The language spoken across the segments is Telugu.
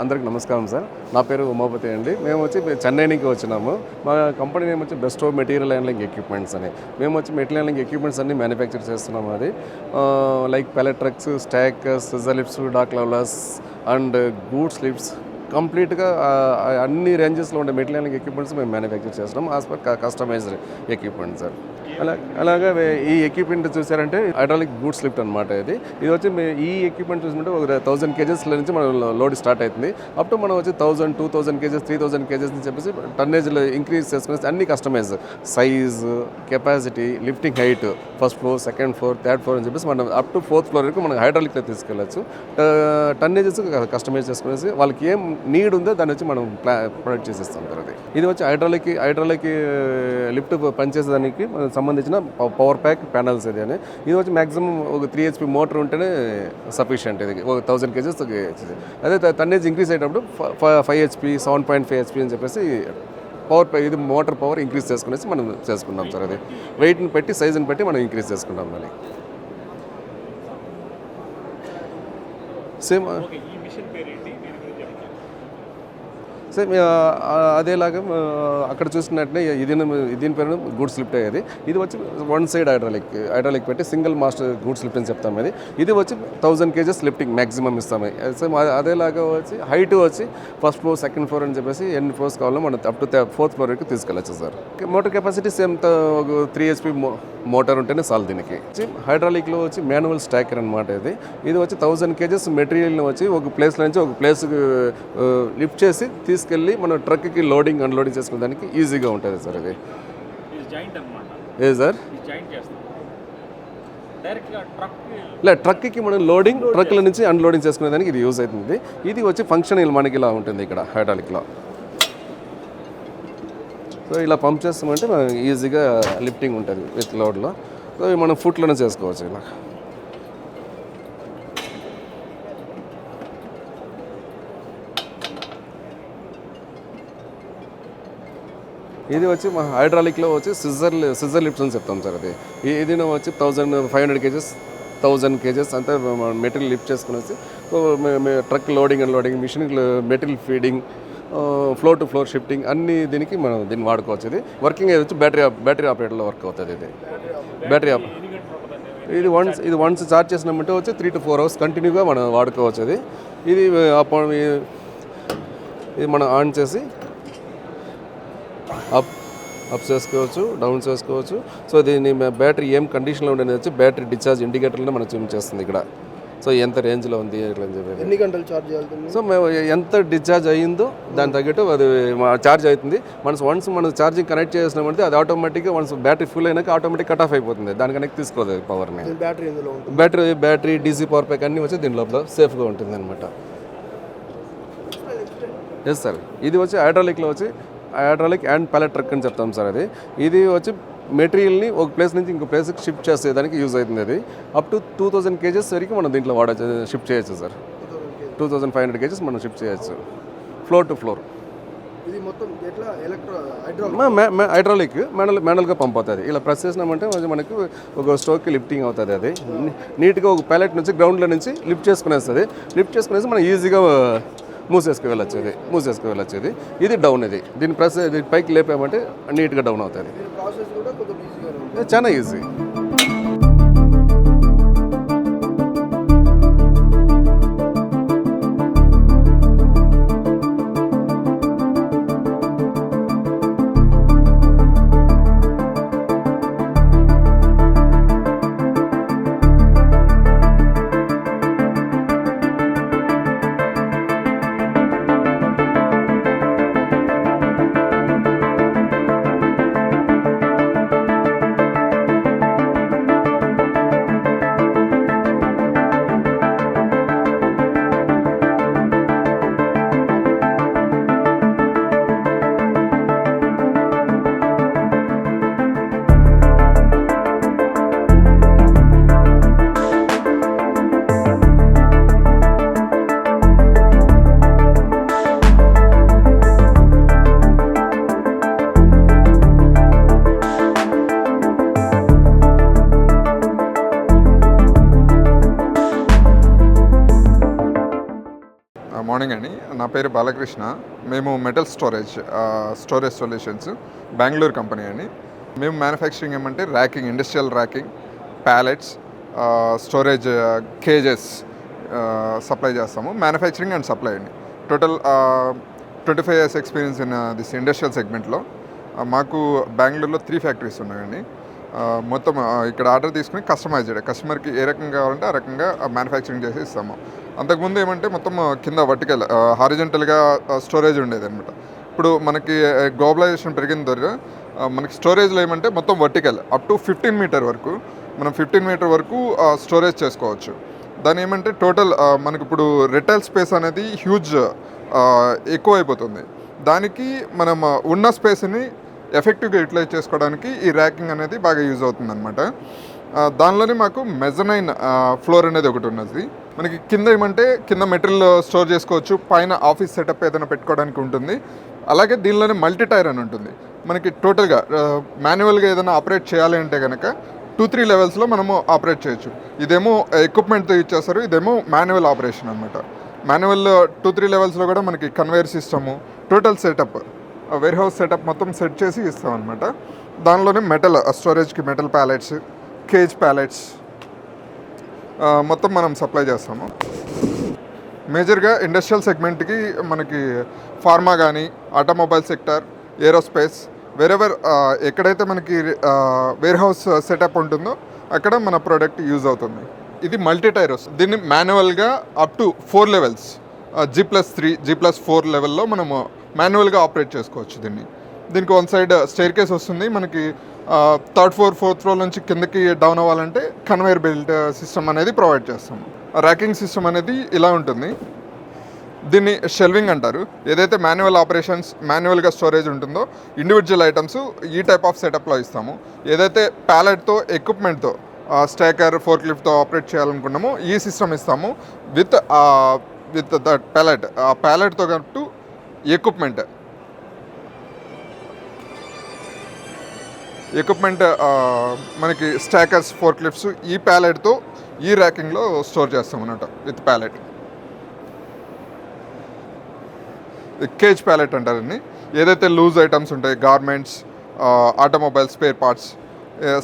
అందరికి నమస్కారం సార్. నా పేరు ఉమాపతి అండి. మేము వచ్చి చెన్నై నుంచి వచ్చినాము. మా కంపెనీ నేమ్ వచ్చి best of material handling equipments అని. మేము వచ్చి మెటీరియల్ హ్యాండ్లింగ్ ఎక్విప్మెంట్స్ అన్ని మ్యానుఫ్యాక్చర్ చేస్తున్నాము అది. Like pallet trucks stack scissor lifts dock levelers and goods lifts కంప్లీట్గా అన్ని రేంజెస్లో ఉండే మెటీరియల్ ఎక్విప్మెంట్స్ మేము మ్యానుఫ్యాక్చర్ చేస్తున్నాం as per customized equipment sir. అలా అలాగే ఈ ఎక్విప్మెంట్ చూసారంటే హైడ్రాలిక్ గూడ్స్ లిఫ్ట్ అనమాట ఇది. ఇది వచ్చి ఈ ఎక్విప్మెంట్ చూసుకుంటే ఒక థౌసండ్ కేజెస్ నుంచి మనం లోడ్ స్టార్ట్ అవుతుంది. అప్ టు మనం వచ్చి thousand two thousand kgs three thousand kgs అని చెప్పేసి టన్నేజ్లో ఇంక్రీజ్ చేసుకునేసి అన్ని customize size capacity lifting height first floor second floor third floor అని చెప్పేసి మనం అప్ టు ఫోర్త్ ఫ్లోర్ వరకు మనం హైడ్రాలిక్లో తీసుకెళ్ళచ్చు. టన్నేజెస్ కస్టమైజ్ చేసుకునేసి వాళ్ళకి ఏం నీడ్ ఉందో దాన్ని వచ్చి మనం ప్లా ప్రొడక్ట్ చేసేస్తాం సార్ అది. ఇది వచ్చి హైడ్రాలిక్ హైడ్రాలిక్ లిఫ్ట్ పనిచేసేదానికి సంబంధించిన పవర్ ప్యాక్ ప్యానల్స్ ఇది అని. ఇది వచ్చి మాక్సిమం ఒక త్రీ హెచ్పి మోటార్ ఉంటేనే సఫిషియంట్ ఇది. ఒక థౌసండ్ కేజెస్ అదే టన్నేజ్ ఇంక్రీస్ అయ్యేటప్పుడు five HP seven point five HP అని చెప్పేసి పవర్ ఇది మోటార్ పవర్ ఇంక్రీజ్ చేసుకునేసి మనం చేసుకున్నాం సార్ అది. వెయిట్ని పెట్టి సైజుని పెట్టి మనం ఇంక్రీజ్ చేసుకున్నాం మళ్ళీ. సేమ్ ఓకే ఈ మిషన్ పేరు ఏంటి దీని గురించి చెప్పండి సేమ్ అదేలాగా అక్కడ చూసినట్టే ఇది దీని పేరు గూడ్స్ లిఫ్ట్ అయ్యేది. ఇది వచ్చి వన్ సైడ్ హైడ్రాలిక్ హైడ్రాలిక్ పెట్టి సింగిల్ మాస్టర్ గూడ్స్ లిఫ్ట్ అని చెప్తాం ఇది. ఇది వచ్చి థౌజండ్ కేజెస్ లిఫ్టింగ్ మ్యాక్సిమం ఇస్తాము సేమ్ అదేలాగా వచ్చి హైట్ వచ్చి ఫస్ట్ ఫ్లోర్ సెకండ్ ఫ్లోర్ అని చెప్పేసి ఎన్ని ఫ్లోర్స్ కావాలో మనం అప్ టు ఫోర్త్ ఫ్లోర్ వరకు తీసుకెళ్ళచ్చు సార్. మోటార్ కెపాసిటీ సేమ్ ఒక త్రీ హెచ్పి మోటార్ ఉంటేనే చాలు దీనికి. హైడ్రాలిక్లో వచ్చి మాన్యువల్ స్టాకర్ అనమాట ఇది. ఇది వచ్చి థౌజండ్ కేజెస్ మెటీరియల్ని వచ్చి ఒక ప్లేస్ నుంచి ఒక ప్లేస్కి లిఫ్ట్ చేసి తీసుకెళ్ళి మన ట్రక్కి లోడింగ్ అన్లోడింగ్ చేసుకునే దానికి ఈజీగా ఉంటుంది సార్ ఇది అన్నమాట. ఏ సార్? లే ట్రక్కి మనం లోడింగ్ ట్రక్ల నుంచి అన్లోడింగ్ చేసుకునే దానికి ఇది యూజ్ అవుతుంది. ఇది వచ్చి ఫంక్షనల్ మనకి ఇలా ఉంటుంది ఇక్కడ హైడ్రాలిక్లో సో ఇలా పంప్ చేస్తామంటే మనం ఈజీగా లిఫ్టింగ్ ఉంటుంది విత్ లోడ్లో. సో మనం ఫుట్లోనే చేసుకోవచ్చు ఇలా. ఇది వచ్చి మా హైడ్రాలిక్లో వచ్చి సిజర్ సిజర్ లిప్స్ అని చెప్తాం సార్ అది. ఇది వచ్చి thousand five hundred cages thousand cages అంతా మెటీరియల్ లిఫ్ట్ చేసుకునేసి truck loading and loading machine material feeding floor to floor shifting అన్ని దీనికి మనం దీన్ని వాడుకోవచ్చు ఇది. వర్కింగ్ వచ్చి బ్యాటరీ బ్యాటరీ ఆపరేటర్లో వర్క్ అవుతుంది ఇది. బ్యాటరీ ఆప్ ఇది వన్స్ ఇది వన్స్ చార్జ్ చేసినామంటే వచ్చి త్రీ టు ఫోర్ అవర్స్ కంటిన్యూగా మనం వాడుకోవచ్చు ఇది ఇది ఇది మనం ఆన్ చేసి అప్ అప్ చేసుకోవచ్చు డౌన్ చేసుకోవచ్చు. సో దీని బ్యాటరీ ఏం కండిషన్లో ఉండేది వచ్చి బ్యాటరీ డిశ్చార్జ్ ఇండికేటర్లోనే మనం చూపించేస్తుంది ఇక్కడ. సో ఎంత రేంజ్లో ఉంది ఎన్ని గంటలు ఛార్జ్ చేయాలి సో మేము ఎంత డిశ్చార్జ్ అయ్యిందో దాని తగ్గట్టు అది ఛార్జ్ అవుతుంది. మనసు వన్స్ మనం ఛార్జింగ్ కనెక్ట్ చేసినామంటే అది ఆటోమేటిక్గా వన్స్ బ్యాటరీ ఫుల్ అయినాక ఆటోమేటిక్ కట్ ఆఫ్ అయిపోతుంది. దాని కనెక్ట్ తీసుకోదు పవర్ని. Battery battery battery DC power pack అన్నీ వచ్చి దీని లోపల సేఫ్గా ఉంటుంది అనమాట ఎస్ సార్ ఇది వచ్చి హైడ్రాలిక్లో వచ్చి హైడ్రాలిక్ అండ్ ప్యాలెట్ ట్రక్ అని చెప్తాం సార్ అది. ఇది వచ్చి మెటీరియల్ని ఒక ప్లేస్ నుంచి ఇంకో ప్లేస్కి షిఫ్ట్ చేసేదానికి యూజ్ అవుతుంది అది. Up to two thousand cages వరకు మనం దీంట్లో వాడచ్చు షిఫ్ట్ చేయొచ్చు sir. Two thousand five hundred cages మనం షిఫ్ట్ చేయొచ్చు. ఫ్లోర్ టు ఫ్లోర్ ఇది మొత్తం ఎట్లా? ఎలక్ట్రో హైడ్రాలిక్ హైడ్రాలిక్ మ్యానువల్ మ్యానువల్గా పంప్ అవుతుంది. ఇలా ప్రెస్ చేసినామంటే మనకి ఒక స్టోక్కి లిఫ్టింగ్ అవుతుంది అది. నీట్గా ఒక ప్యాలెట్ నుంచి గ్రౌండ్లో నుంచి లిఫ్ట్ చేసుకునేస్తుంది. లిఫ్ట్ చేసుకునేసి మనం ఈజీగా మూసేసుకు వెళ్ళొచ్చు ఇది మూసేసుకు వెళ్ళొచ్చు ఇది డౌన్ ఇది. దీని ప్రెస్ పైకి లేపామంటే నీట్గా డౌన్ అవుతుంది. చాలా ఈజీ మార్నింగ్ అండి. నా పేరు బాలకృష్ణ. మేము metal storage storage solutions Bengaluru company అండి. మేము మ్యానుఫ్యాక్చరింగ్ ఏమంటే racking industrial racking pallets storage cages supply చేస్తాము. మ్యానుఫ్యాక్చరింగ్ అండ్ సప్లై అండి. Total twenty five years experience in this industrial సెగ్మెంట్లో మాకు బెంగళూరులో త్రీ ఫ్యాక్టరీస్ ఉన్నాయండి. మొత్తం ఇక్కడ ఆర్డర్ తీసుకుని కస్టమైజ్డ్ కస్టమర్కి ఏ రకంగా కావాలంటే ఆ రకంగా మ్యానుఫ్యాక్చరింగ్ చేసి ఇస్తాము. అంతకుముందు ఏమంటే మొత్తం కింద వర్టికల్ హారిజెంటల్గా స్టోరేజ్ ఉండేది అనమాట ఇప్పుడు మనకి గ్లోబలైజేషన్ పెరిగిన ద్వారా మనకి స్టోరేజ్లో ఏమంటే మొత్తం vertical up to fifteen metre వరకు మనం ఫిఫ్టీన్ మీటర్ వరకు స్టోరేజ్ చేసుకోవచ్చు. దాని ఏమంటే టోటల్ మనకి ఇప్పుడు రిటైల్ స్పేస్ అనేది హ్యూజ్ ఎక్కువ అయిపోతుంది దానికి మనం ఉన్న స్పేస్ని ఎఫెక్టివ్గా యూటిలైజ్ చేసుకోవడానికి ఈ ర్యాకింగ్ అనేది బాగా యూజ్ అవుతుంది అనమాట దానిలోనే మాకు మెజనైన్ ఫ్లోర్ అనేది ఒకటి ఉన్నది. మనకి కింద ఏమంటే కింద మెటీరియల్ స్టోర్ చేసుకోవచ్చు పైన ఆఫీస్ సెటప్ ఏదైనా పెట్టుకోవడానికి ఉంటుంది. అలాగే దీనిలోనే మల్టీ టైర్ అని ఉంటుంది. మనకి టోటల్గా మాన్యువల్గా ఏదైనా ఆపరేట్ చేయాలి అంటే కనుక టూ త్రీ లెవెల్స్లో మనము ఆపరేట్ చేయొచ్చు. ఇదేమో ఎక్విప్మెంట్తో యూజ్ చేస్తారు ఇదేమో మాన్యువల్ ఆపరేషన్ అనమాట మాన్యువల్ టూ త్రీ లెవెల్స్లో కూడా మనకి conveyor system total setup warehouse setup మొత్తం సెట్ చేసి ఇస్తాం అనమాట దానిలోనే మెటల్ స్టోరేజ్కి మెటల్ ప్యాలెట్స్ కేజ్ ప్యాలెట్స్ మొత్తం మనం సప్లై చేస్తాము. మేజర్గా ఇండస్ట్రియల్ సెగ్మెంట్కి మనకి ఫార్మా కానీ ఆటోమొబైల్ సెక్టర్ ఏరోస్పేస్ వేరెవర్ ఎక్కడైతే మనకి వేర్హౌస్ సెటప్ ఉంటుందో అక్కడ మన ప్రోడక్ట్ యూజ్ అవుతుంది. ఇది మల్టీ టైరోస్ దీన్ని మాన్యువల్గా up to four levels G plus three G plus four లెవెల్లో మనము మాన్యువల్గా ఆపరేట్ చేసుకోవచ్చు దీన్ని. దీనికి వన్ సైడ్ స్టేర్ కేస్ వస్తుంది. మనకి థర్డ్ ఫ్లోర్ ఫోర్త్ ఫ్లోర్ నుంచి కిందకి డౌన్ అవ్వాలంటే కన్వేయర్ బెల్ట్ సిస్టమ్ అనేది ప్రొవైడ్ చేస్తాం. ర్యాకింగ్ సిస్టమ్ అనేది ఇలా ఉంటుంది. దీన్ని షెల్వింగ్ అంటారు. ఏదైతే మాన్యువల్ ఆపరేషన్స్ మాన్యువల్గా స్టోరేజ్ ఉంటుందో ఇండివిజువల్ ఐటమ్స్ ఈ టైప్ ఆఫ్ సెటప్లో ఇస్తాము. ఏదైతే ప్యాలెట్తో ఎక్విప్మెంట్తో స్టేకర్ ఫోర్ లిఫ్ట్తో ఆపరేట్ చేయాలనుకున్నామో ఈ సిస్టమ్ ఇస్తాము. విత్ విత్ దట్ ప్యాలెట్ ఆ ప్యాలెట్తో కట్టు ఎక్విప్మెంట్ ఎక్విప్మెంట్ మనకి స్టాకర్స్ ఫోర్ క్లిప్స్ ఈ ప్యాలెట్తో ఈ ర్యాకింగ్లో స్టోర్ చేస్తాం అన్నమాట విత్ ప్యాలెట్ కేజ్ ప్యాలెట్ అంటారండి ఏదైతే లూజ్ ఐటమ్స్ ఉంటాయి garments automobile spare parts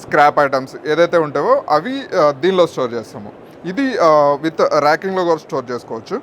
scrap items ఏదైతే ఉంటాయో అవి దీనిలో స్టోర్ చేస్తాము. ఇది విత్ ర్యాకింగ్లో కూడా స్టోర్ చేసుకోవచ్చు.